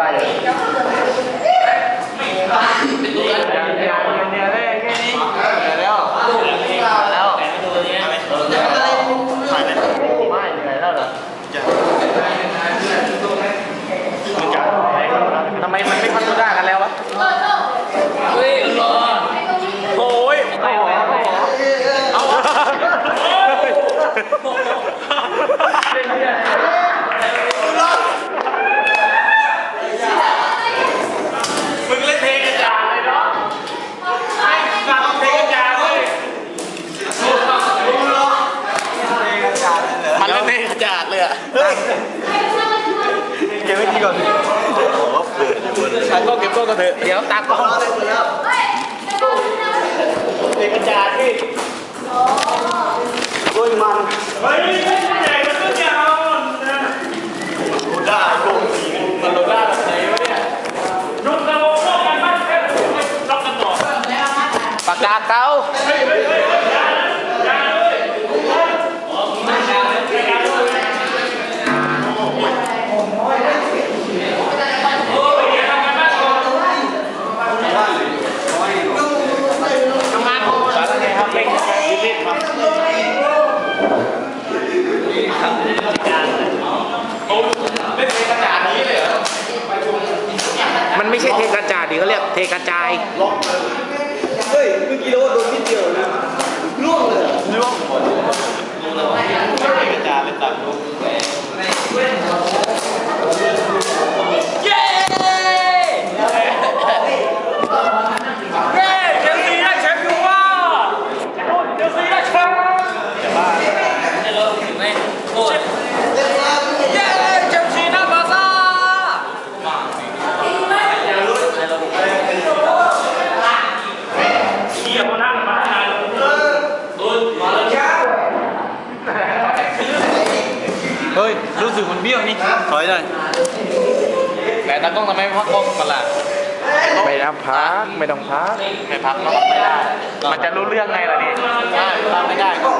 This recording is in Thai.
bay được เก็บไว้ที่ก่อนฉันก็เก็บก็กระเถอะเดี๋ยวตากล้องเด็กกระจาดพี่โอ้ยมันเฮ้ยใหญ่มันก็ยาวนะโดด้าโกงสีมันโดด้าแบบไหนวะเนี่ยรุ่นเราลอกกันบ้างแค่ลอกกันต่อปากกาเต้าเฮ้ยเฮ้ยเฮ้ยยา มันไม่ใช่เทกระจาดดิเขาเรียกเทกระจายเฮ้ยเมื่อกี้เราโดนนิดเดียวนะล่วงเลยล่วงหมดล่วงเทกระจายเลยตัดลูก เฮ้ยเชลซีได้แชมป์อยู่ว่ะเชลซีได้แชมป์เย้เชลซีหน้าบาซ่าเฮียพอนั่งมาทาน เฮ้ย รู้ สึกมันเบี้ยวนี่ถอยหน่อยแต่ตากล้องทำไมไม่พักกล้องกันล่ะไม่ต้องพักไม่ต้องพักไม่พักเนาะไม่ได้ มันจะรู้เรื่องไงล่ะนี่ได้ไม่ได้ก็